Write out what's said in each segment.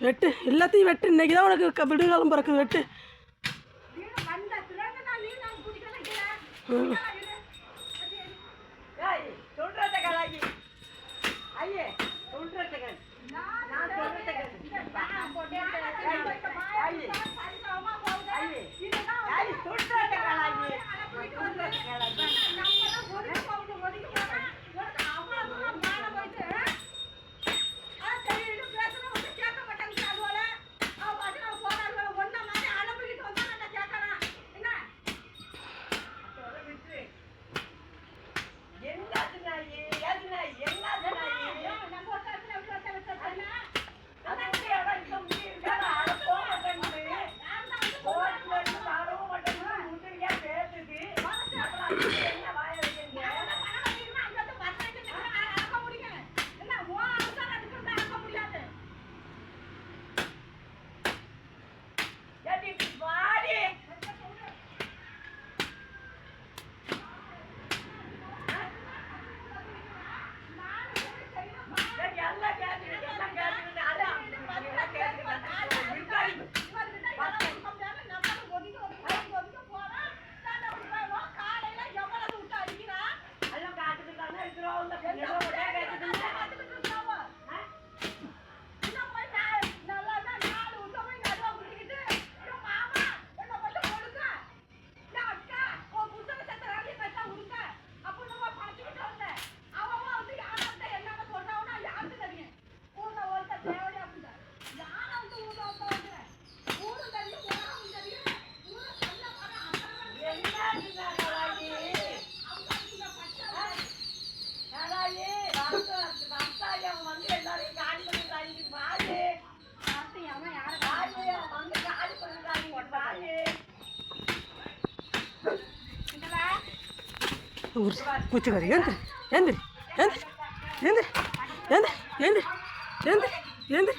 வெட்டு. எல்லாத்தையும் வெட்டு. இன்னைக்கு தான் உனக்கு விடுகாலம் பிறக்குது. வெட்டு. ம். ಊರು ಮುಚ್ಚಗಾರಿ ಏನ್ರಿ ಏನ್ರಿ ಏನ್ರಿ ಏನ್ರಿ ಏನ್ರಿ ಏನ್ರಿ ಏನ್ರಿ ಏನ್ರಿ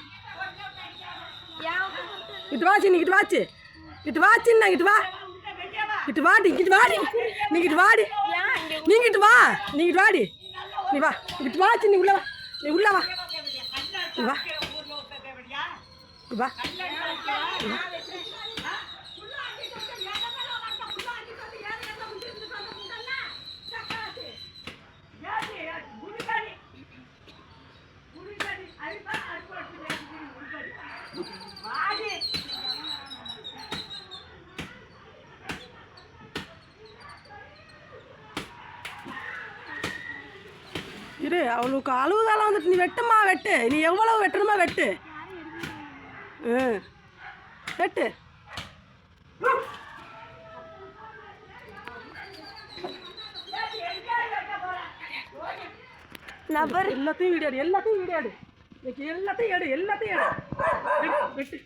ఇటు వాచి నీకు ఇటు వాచి ఇటు వాచి నాకు ఇటు వా ఇటు వాడి ఇటు వాడి నీకు ఇటు వాడి నీకు ఇటు వా నీకు ఇటు వాడి నీ వా ఇటు వాచి నీ ఉళ్ళవా నీ ఉళ్ళవా వా వా இரு அவளுக்கு அழுவதால வந்துட்டு நீ வெட்டுமா? வெட்டு. நீ எவ்வளோ வெட்டணுமா வெட்டு. வெட்டு. எல்லாத்தையும் வீடியாடு எல்லாத்தையும் வீடியாடு இன்னைக்கு எல்லாத்தையும் எடு எல்லாத்தையும் எடு. வெட்டு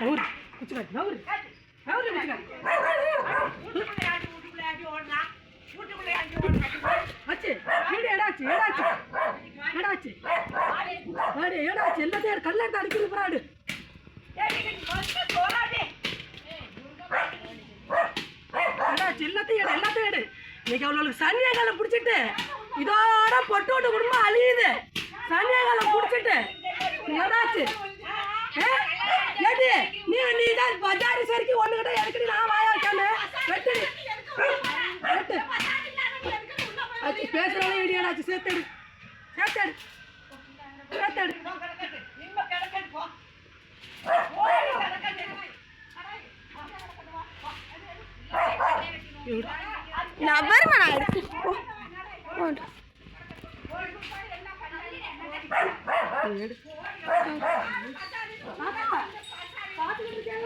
நவுரு குச்சிக்காய் நவுரு நவுரு எல்லாத்தையும் கல்லாட்டு அடிக்கிறது பிராடு இன்னைக்கு அவளுக்கு சனியகாலம் பிடிச்சிட்டு இதோட பொட்டு விட்டு குடும்பம் அழியுது. சனியகாலம் பிடிச்சிட்டு நீ ஏடி நீ நீ தான் பஜாரி சரிக்கு ஒன்று கிட்ட எடுக்கடி நான் வாயா வைக்காம? வெட்டு வெட்டு. ஆச்சு வீடியோடாச்சு சேர்த்தடு சேர்த்தடு. சேர்த்தடு. நபர்மன் ஆயிடுச்சு பாத்துக்கிட்டு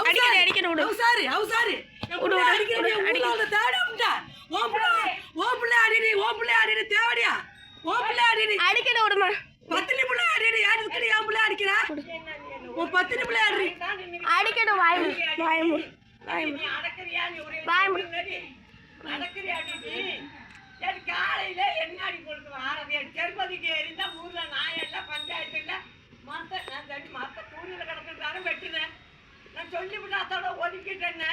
அடிக்கடி அடிக்கடி விடு சாரி ஹவு சாரி அடிக்கடி அடிக்கடி தேடி விட்டா ஓ பிள்ளை ஓ பிள்ளை அடிடி ஓ பிள்ளை அடிடி தேவடியா? ஓ பிள்ளை அடிடி அடிக்கடி விடுமா பத்தினி பிள்ளை அடிடி யார் இருக்கு என் பிள்ளை அடிக்கிறா? உன் பத்தினி பிள்ளை அடி. அடிக்கடி வாய் வாய் வாய் வாய் காலையில என்ன அடி கொடுத்து வாரது திருப்பதிக்கு எரிந்தா ஊர்ல நாயெல்லாம் அடக்கிட்டேன்னு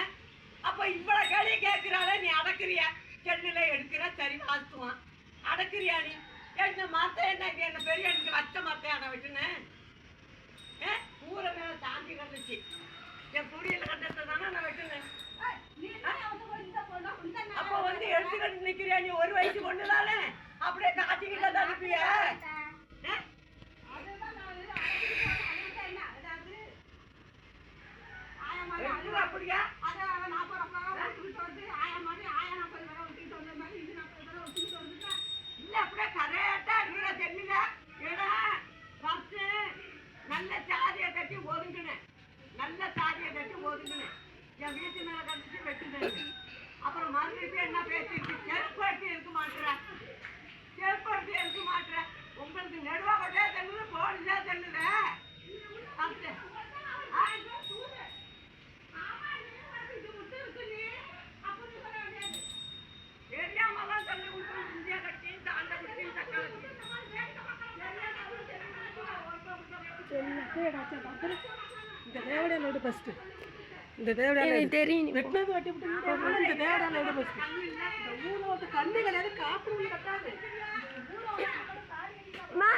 அப்போ அப்ப இவ்வளவு கேள்வி கேட்கிறாளே நீ அடக்குறியா? சென்னில எடுக்கிற சரி வாழ்த்துவான் அடக்குறியா நீ? திருப்பி என்ன பேசிட்டு செருப்படுத்தி இருக்க மாட்டேற. செருப்படுத்தி இருக்க மாட்டேற. உங்களுக்கு நெடுவா கொட்டையா தெரியல போலீஸா தெரியல ஃபர்ஸ்ட் தெரியாமலாம் சொல்லி கொடுத்தோம் இந்தியா கட்டி தாண்ட தக்காளி இந்த தேவடைய லோடு இந்த எனக்கு தெரியும். வெட்டினது வெட்டி விட்டு இந்த இந்த ஊர்ல வந்து கண்ணு கிடையாது காப்பு கட்டாது. அம்மா